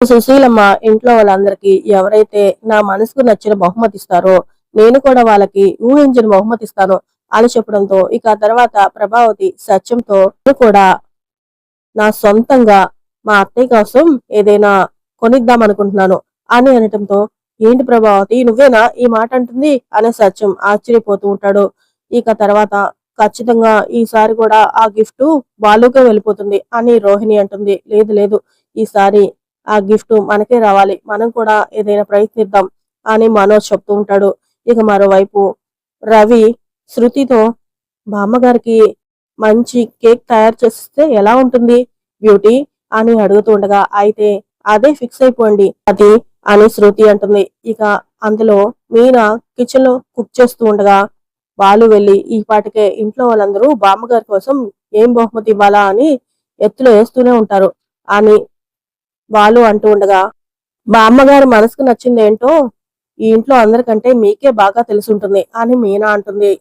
సుశీలమ్మ ఇంట్లో వాళ్ళందరికీ ఎవరైతే నా మనసుకు నచ్చిన బహుమతి ఇస్తారో నేను కూడా వాళ్ళకి ఊహించిన బహుమతి ఇస్తాను అని చెప్పడంతో ఇక తర్వాత ప్రభావతి సత్యంతో "నేను కూడా నా సొంతంగా మా అత్తయ్య కోసం ఏదైనా కొనిద్దాం అనుకుంటున్నాను అని అనటంతో ఏంటి ప్రభావతి నువ్వేనా ఈ మాట అంటుంది? అనే సత్యం ఆశ్చర్యపోతూ ఉంటాడు. ఇక తర్వాత ఖచ్చితంగా ఈసారి కూడా ఆ గిఫ్ట్ వాళ్ళకే వెళ్ళిపోతుంది అని రోహిణి అంటుంది. లేదు లేదు ఈసారి ఆ గిఫ్ట్ మనకే రావాలి. మనం కూడా ఏదైనా ప్రయత్నిద్దాం అని మనోజ్ చెప్తూ ఉంటాడు. ఇక మరోవైపు రవి శృతితో బామ్మగారికి మంచి కేక్ తయారు చేస్తే ఎలా ఉంటుంది బ్యూటీ? అని అడుగుతూ ఉండగా అయితే అదే ఫిక్స్ అయిపోండి అది అని శృతి అంటుంది. ఇక అందులో మీనా కిచెన్లో కుక్ చేస్తూ ఉండగా వాళ్ళు వెళ్ళి ఈ పాటికే ఇంట్లో వాళ్ళందరూ బామ్మగారి కోసం ఏం బహుమతి ఇవ్వాలా అని ఎత్తులో వేస్తూనే ఉంటారు. అని వాళ్ళు అంటూ ఉండగా మా అమ్మగారు మనసుకు నచ్చిందేంటో ఈ ఇంట్లో అందరికంటే మీకే బాగా తెలిసి ఉంటుంది అని మీనా అంటుంది.